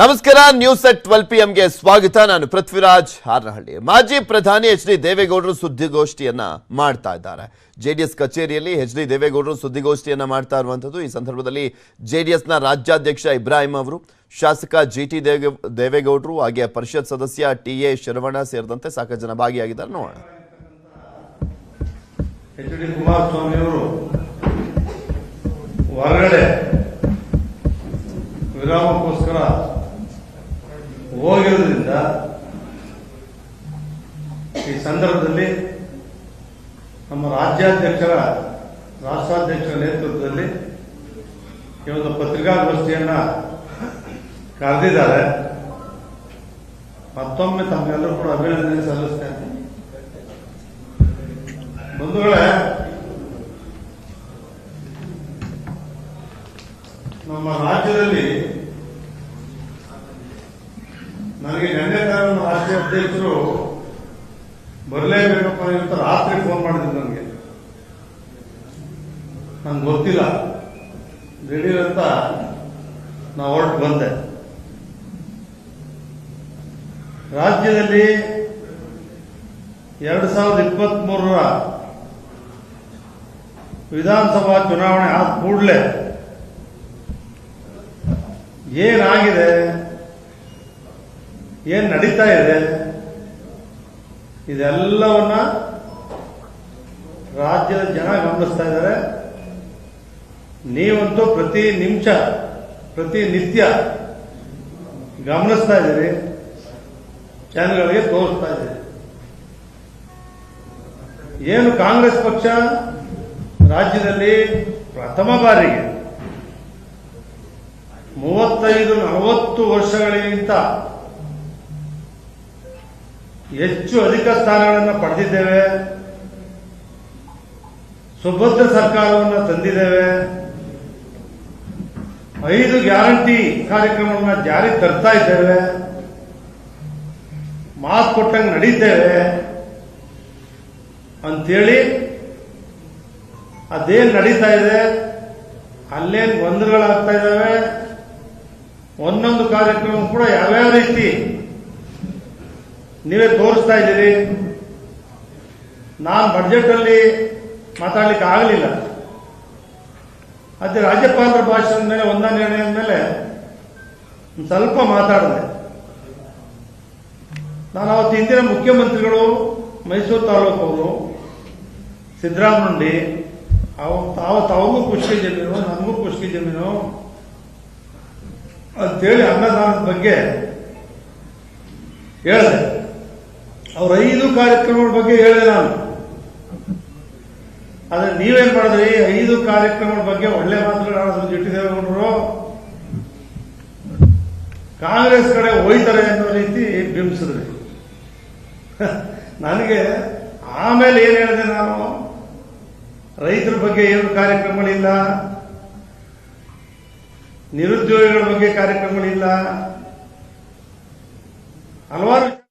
ನಮಸ್ಕಾರ news at twelve P ಎಂಗೆ ಸ್ವಾಗತ. ನಾನು ಪೃಥ್ವಿರಾಜ್ ಹಾರನಹಳ್ಳಿ. ಮಾಜಿ ಪ್ರಧಾನಿ ಎಚ್ ಡಿ ದೇವೇಗೌಡರು ಸುದ್ದಿಗೋಷ್ಠಿಯನ್ನ ಮಾಡ್ತಾ ಇದ್ದಾರೆ. ಜೆಡಿಎಸ್ ಕಚೇರಿಯಲ್ಲಿ ಎಚ್ ಡಿ ದೇವೇಗೌಡರು ಸುದ್ದಿಗೋಷ್ಠಿಯನ್ನ ಮಾಡ್ತಾ ಇರುವಂಥದ್ದು. ಈ ಸಂದರ್ಭದಲ್ಲಿ ಜೆಡಿಎಸ್ನ ರಾಜ್ಯಾಧ್ಯಕ್ಷ ಇಬ್ರಾಹಿಂ ಅವರು, ಶಾಸಕ ಜಿ ಟಿ ದೇವ, ದೇವೇಗೌಡರು ಹಾಗೆ ಪರಿಷತ್ ಸದಸ್ಯ ಟಿ ಎ ಶರವಣ ಸೇರಿದಂತೆ ಸಾಕಷ್ಟು ಜನ ಭಾಗಿಯಾಗಿದ್ದಾರೆ. ನೋಡೋಣ. ಡಿ ಹೊರಗಡೆ ವಿರಾಮಕ್ಕೋಸ್ಕರ ಹೋಗಿರೋದ್ರಿಂದ ಈ ಸಂದರ್ಭದಲ್ಲಿ ನಮ್ಮ ರಾಜ್ಯಾಧ್ಯಕ್ಷರ, ರಾಷ್ಟ್ರಾಧ್ಯಕ್ಷರ ನೇತೃತ್ವದಲ್ಲಿ ಈ ಪತ್ರಿಕಾಗೋಷ್ಠಿಯನ್ನ ಕರೆದಿದ್ದಾರೆ. ಮತ್ತೊಮ್ಮೆ ತಮ್ಮೆಲ್ಲರೂ ಕೂಡ ಅಭಿನಂದನೆ ಸಲ್ಲಿಸ್ತೇನೆ. ಬಂಧುಗಳೇ, ನಮ್ಮ ರಾಜ್ಯದಲ್ಲಿ ನನಗೆ ನಿನ್ನೆ ನಾನು ರಾಷ್ಟ್ರೀಯ ಅಧ್ಯಕ್ಷರು ಬರಲೇಬೇಕಪ್ಪ ಅಂತ ರಾತ್ರಿ ಫೋನ್ ಮಾಡಿದ್ರು ನನಗೆ. ನಂಗೆ ಗೊತ್ತಿಲ್ಲ. ದಿಢೀರ್ ಅಂತ ನಾ ಹೊರಟು ಬಂದೆ. ರಾಜ್ಯದಲ್ಲಿ ಎರಡು ಸಾವಿರದ ಇಪ್ಪತ್ತ್ ಮೂರರ ವಿಧಾನಸಭಾ ಚುನಾವಣೆ ಆದ ಕೂಡಲೇ ಏನಾಗಿದೆ? ಏನ್ ನಡೀತಾ ಇದೆ? ಇದೆಲ್ಲವನ್ನ ರಾಜ್ಯದ ಜನ ಗಮನಿಸ್ತಾ ಇದ್ದಾರೆ. ನೀವಂತೂ ಪ್ರತಿ ನಿಮಿಷ, ಪ್ರತಿ ನಿತ್ಯ ಗಮನಿಸ್ತಾ ಇದ್ದೀರಿ. ಜನಗಳಿಗೆ ತೋರಿಸ್ತಾ ಇದ್ದೀರಿ. ಏನು ಕಾಂಗ್ರೆಸ್ ಪಕ್ಷ ರಾಜ್ಯದಲ್ಲಿ ಪ್ರಥಮ ಬಾರಿಗೆ ಮೂವತ್ತೈದು ನಲವತ್ತು ವರ್ಷಗಳಿಗಿಂತ ಹೆಚ್ಚು ಅಧಿಕ ಸ್ಥಾನಗಳನ್ನು ಪಡೆದಿದ್ದೇವೆ. ಸುಭದ್ರ ಸರ್ಕಾರವನ್ನು ತಂದಿದ್ದೇವೆ. ಐದು ಗ್ಯಾರಂಟಿ ಕಾರ್ಯಕ್ರಮವನ್ನು ಜಾರಿ ತರ್ತಾ ಇದ್ದೇವೆ. ಮಾತು ಕೊಟ್ಟಂಗೆ ನಡೀತೇವೆ. ಅಂತೇಳಿ ಅದೇನು ನಡೀತಾ ಇದೆ, ಅಲ್ಲೇನು ಗೊಂದಲಗಳಾಗ್ತಾ ಇದ್ದಾವೆ ಒಂದೊಂದು ಕಾರ್ಯಕ್ರಮ ಕೂಡ ಯಾವ್ಯಾವ ರೀತಿ ನೀವೇ ತೋರಿಸ್ತಾ ಇದ್ದೀರಿ. ನಾನು ಬಜೆಟ್ ಅಲ್ಲಿ ಮಾತಾಡ್ಲಿಕ್ಕೆ ಆಗಲಿಲ್ಲ. ಅದೇ ರಾಜ್ಯಪಾಲರ ಭಾಷಣದ ಮೇಲೆ ಒಂದ ನಿರ್ಣಯದ ಮೇಲೆ ಸ್ವಲ್ಪ ಮಾತಾಡಿದೆ. ನಾನು ಅವತ್ತು ಹಿಂದಿನ ಮುಖ್ಯಮಂತ್ರಿಗಳು ಮೈಸೂರು ತಾಲೂಕು ಅವರು ಸಿದ್ದರಾಮನುಂಡಿ ಅವತ್ತು ಅವತ್ತು ಅವ್ರಿಗೂ ಖುಷಿ ಜಮೀನು, ನನಗೂ ಖುಷಿ ಜಮೀನು ಅಂತೇಳಿ ಅನ್ನದಾನದ ಬಗ್ಗೆ ಹೇಳಿದೆ. ಅವ್ರ ಐದು ಕಾರ್ಯಕ್ರಮಗಳ ಬಗ್ಗೆ ಹೇಳಿದೆ ನಾನು. ಆದ್ರೆ ನೀವೇನ್ ಮಾಡಿದ್ರಿ? ಐದು ಕಾರ್ಯಕ್ರಮಗಳ ಬಗ್ಗೆ ಒಳ್ಳೆ ಮಾತ್ರ ಜಿ ಟಿ ದೇವೇಗೌಡರು ಕಾಂಗ್ರೆಸ್ ಕಡೆ ಹೋಯ್ತಾರೆ ಅನ್ನೋ ರೀತಿ ಬಿಂಬಿಸಿದ್ರಿ. ನನಗೆ ಆಮೇಲೆ ಏನ್ ಹೇಳಿದೆ ನಾನು? ರೈತರ ಬಗ್ಗೆ ಏನು ಕಾರ್ಯಕ್ರಮಗಳಿಲ್ಲ. ನಿರುದ್ಯೋಗಿಗಳ ಬಗ್ಗೆ ಕಾರ್ಯಕ್ರಮಗಳಿಲ್ಲ. ಹಲವಾರು